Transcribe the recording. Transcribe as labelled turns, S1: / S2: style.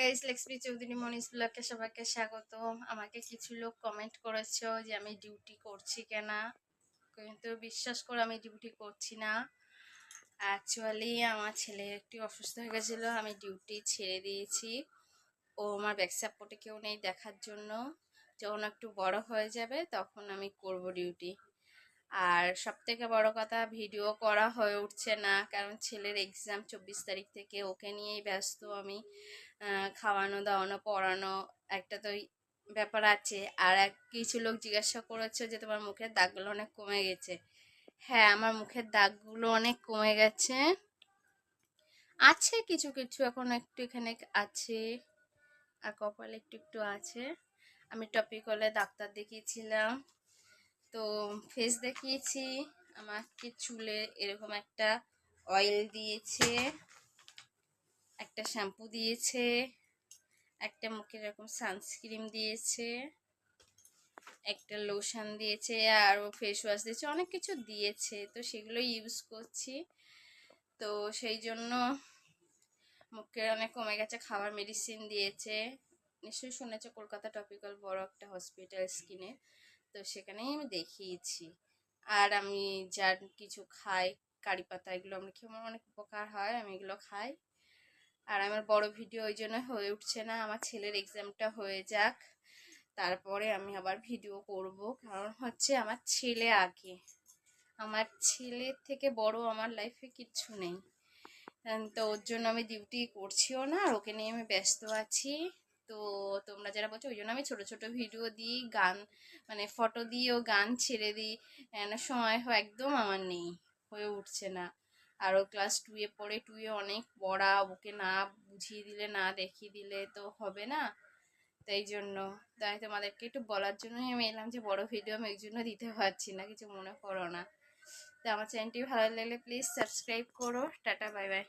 S1: Guys লেক্সপি Chowdhury ব্লগকে সবাইকে স্বাগত আমাকে কিছু লোক কমেন্ট করেছ যে আমি ডিউটি করছি কেনা। কিন্তু বিশ্বাস করে, আমি ডিউটি করছি না। অ্যাকচুয়ালি আমার ছেলে একটু অসুস্থ হয়ে গেছিল, আমি ডিউটি ছেড়ে দিয়েছি। ও আমার ব্যাক সাপোর্টে কেউ নেই দেখার জন্য। যখন একটু বড় হয়ে যাবে, তখন আমি করব ডিউটি আর সব থেকে বড় কথা, ভিডিও করা হয়ে উঠছে না। কারণ ছেলের এক্সাম চব্বিশ তারিখ থেকে ওকে নিয়েই ব্যস্ত আমি। খাওয়ানো, দাওয়ানো, পড়ানো একটা তো ব্যাপার আছে। আর এক কিছু লোক জিজ্ঞাসা করেছে যে, তোমার মুখের দাগগুলো অনেক কমে গেছে। হ্যাঁ আমার মুখের দাগগুলো অনেক কমে গেছে। আছে কিছু কিছু এখন একটু এখানে আছে। আর কপালে একটু একটু আছে। আমি টপিক হলে ডাক্তার দেখিয়েছিলাম। তো ফেস দেখিয়েছি, আমাকে চুলে এরকম একটা অয়েল দিয়েছে, একটা শ্যাম্পু দিয়েছে, একটা মুখে এরকম সানস্ক্রিন দিয়েছে, একটা লোশন দিয়েছে আর ফেস ওয়াশ দিয়েছে, অনেক কিছু দিয়েছে, তো সেগুলো ইউজ করছি। তো সেই জন্য মুখের অনেক কমে গেছে খাবার মেডিসিন দিয়েছে। নিশ্চয়ই শুনেছে, কলকাতা টপিক্যাল বড় একটা হসপিটাল স্কিনে তো সেখানেই আমি দেখিয়েছি। আর আমি যার কিছু খাই, কারি পাতা, এগুলো আমরা খেয়ে আমার অনেক উপকার হয়, আমি এগুলো খাই। আর আমার বড় ভিডিও ওই জন্য হয়ে উঠছে না, আমার ছেলের এক্সামটা হয়ে যাক। তারপরে আমি আবার ভিডিও করব, কারণ হচ্ছে আমার ছেলে আগে। আমার ছেলের থেকে বড় আমার লাইফে কিচ্ছু নেই। তো ওর জন্য আমি ডিউটি করছিও না, আর ওকে নিয়ে আমি ব্যস্ত আছি। তো তোমরা যারা বলছো, ওই জন্য আমি ছোট ছোট ভিডিও দিই, গান মানে ফটো দিই ও গান ছেড়ে দিই। সময় হয় একদম আমার নেই, হয়ে উঠছে না। আর ও ক্লাস টুয়ে পড়ে টুয়ে অনেক পড়া, ওকে না বুঝিয়ে দিলে, না দেখিয়ে দিলে তো হবে না। তাই জন্য, তাই তোমাদেরকে একটু বলার জন্যই আমি এলাম যে, বড় ভিডিও আমি এই জন্য দিতে পারছি না, কিছু মনে করো না। তো আমার চ্যানেলটি ভালো লাগলে প্লিজ সাবস্ক্রাইব করো। Tata bye bye